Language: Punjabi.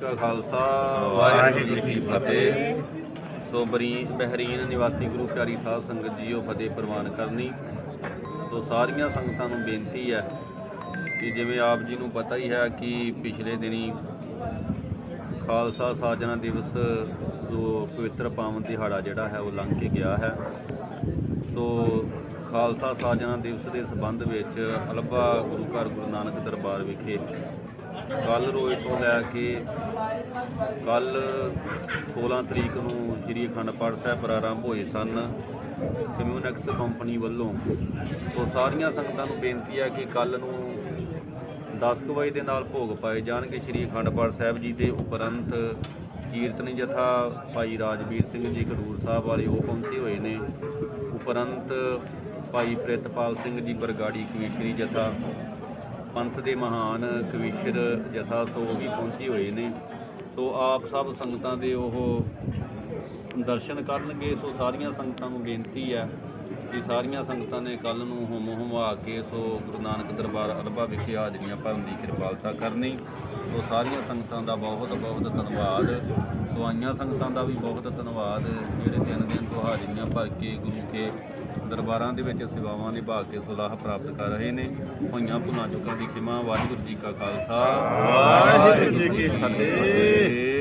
ਕਾ ਖਾਲਸਾ, ਵਾਹਿਗੁਰੂ ਜੀ ਕੀ ਫਤਿਹ। ਸੋ ਬਰੀ, ਬਹਿਰੀਨ ਨਿਵਾਸੀ ਗੁਰੂ ਪਿਆਰੀ ਸਾਹਿਬ ਸੰਗਤ ਜੀਓ, ਫਤਿਹ ਪ੍ਰਵਾਨ ਕਰਨੀ। ਸੋ ਸਾਰੀਆਂ ਸੰਗਤਾਂ ਨੂੰ ਬੇਨਤੀ ਹੈ ਕਿ ਜਿਵੇਂ ਆਪ ਜੀ ਨੂੰ ਪਤਾ ਹੀ ਹੈ ਕਿ ਪਿਛਲੇ ਦਿਨੀ ਖਾਲਸਾ ਸਾਜਨਾ ਦਿਵਸ ਜੋ ਪਵਿੱਤਰ ਪਾਵਨ ਦਿਹਾੜਾ ਜਿਹੜਾ ਹੈ ਉਹ ਲੰਘ ਕੇ ਗਿਆ ਹੈ। ਸੋ ਖਾਲਸਾ ਸਾਜਨਾ ਦਿਵਸ ਦੇ ਸੰਬੰਧ ਵਿੱਚ ਅਲਬਾ ਗੁਰੂ ਘਰ ਗੁਰੂ ਨਾਨਕ ਦਰਬਾਰ ਵਿਖੇ ਕੱਲ ਰੋਜ਼ ਤੋਂ ਲੈ ਕੇ ਕੱਲ 16 ਤਰੀਕ ਨੂੰ ਸ੍ਰੀ ਅਖੰਡ ਪਾਠ ਸਾਹਿਬ ਪ੍ਰਾਰੰਭ ਹੋਏ ਸਨ। ਕਮਿਊਨਿਕਸ ਕੰਪਨੀ ਵੱਲੋਂ। ਸੋ ਸਾਰੀਆਂ ਸੰਗਤਾਂ ਨੂੰ ਬੇਨਤੀ ਹੈ ਕਿ ਕੱਲ ਨੂੰ 10 ਕੁ ਵਜੇ ਦੇ ਨਾਲ ਭੋਗ ਪਾਏ ਜਾਣਗੇ ਸ੍ਰੀ ਅਖੰਡ ਪਾਠ ਸਾਹਿਬ ਜੀ ਦੇ ਉਪਰੰਤ। ਕੀਰਤਨੀ ਜਥਾ ਭਾਈ ਰਾਜਵੀਰ ਸਿੰਘ ਜੀ ਖਡੂਰ ਸਾਹਿਬ ਵਾਲੇ ਉਹ ਪਹੁੰਚੇ ਹੋਏ ਨੇ। ਉਪਰੰਤ ਭਾਈ ਪ੍ਰਿਤਪਾਲ ਸਿੰਘ ਜੀ ਬਰਗਾੜੀ ਕਵੀਸ਼ਰੀ ਜਥਾ। ਪੰਥ ਦੇ ਮਹਾਨ ਕਵੀਸ਼ਰ ਜਥਾ ਤੋਂ ਵੀ ਪਹੁੰਚੇ ਹੋਏ ਨੇ। ਸੋ ਆਪ ਸਭ ਸੰਗਤਾਂ ਦੇ ਉਹ ਦਰਸ਼ਨ ਕਰਨਗੇ। ਸੋ ਸਾਰੀਆਂ ਸੰਗਤਾਂ ਨੂੰ ਬੇਨਤੀ ਹੈ ਕਿ ਸਾਰੀਆਂ ਸੰਗਤਾਂ ਨੇ ਕੱਲ ਨੂੰ ਹੁਮ ਹੁਮਾ ਕੇ ਸੋ ਗੁਰੂ ਨਾਨਕ ਦਰਬਾਰ ਅਰਬਾ ਵਿਖੇ ਹਾਜ਼ਰੀਆਂ ਭਰਨ ਦੀ ਕਿਰਪਾਲਤਾ ਕਰਨੀ। ਸੋ ਸਾਰੀਆਂ ਸੰਗਤਾਂ ਦਾ ਬਹੁਤ ਬਹੁਤ ਧੰਨਵਾਦ। ਸੋ ਆਈਆਂ ਸੰਗਤਾਂ ਦਾ ਵੀ ਬਹੁਤ ਧੰਨਵਾਦ। ਜਿਹੜੇ ਤਿੰਨ ਦਿਨ ਹਾਜ਼ਰੀਆਂ ਭਰ ਕੇ ਗੁਰੂ ਕੇ ਦਰਬਾਰਾਂ ਦੇ ਵਿੱਚ ਸੇਵਾਵਾਂ ਨਿਭਾ ਕੇ ਸੁਲਾਹ ਪ੍ਰਾਪਤ ਕਰ ਰਹੇ ਨੇ? ਹੋਈਆਂ ਭੁੱਲਾਂ ਚੁੱਕਾਂ ਦੀ ਖਿਮਾ। ਵਾਹਿਗੁਰੂ ਜੀ ਕਾ ਖਾਲਸਾ। ਵਾਹਿਗੁਰੂ ਜੀ ਕੀ ਫਤਿਹ। ਫਤਿਹ।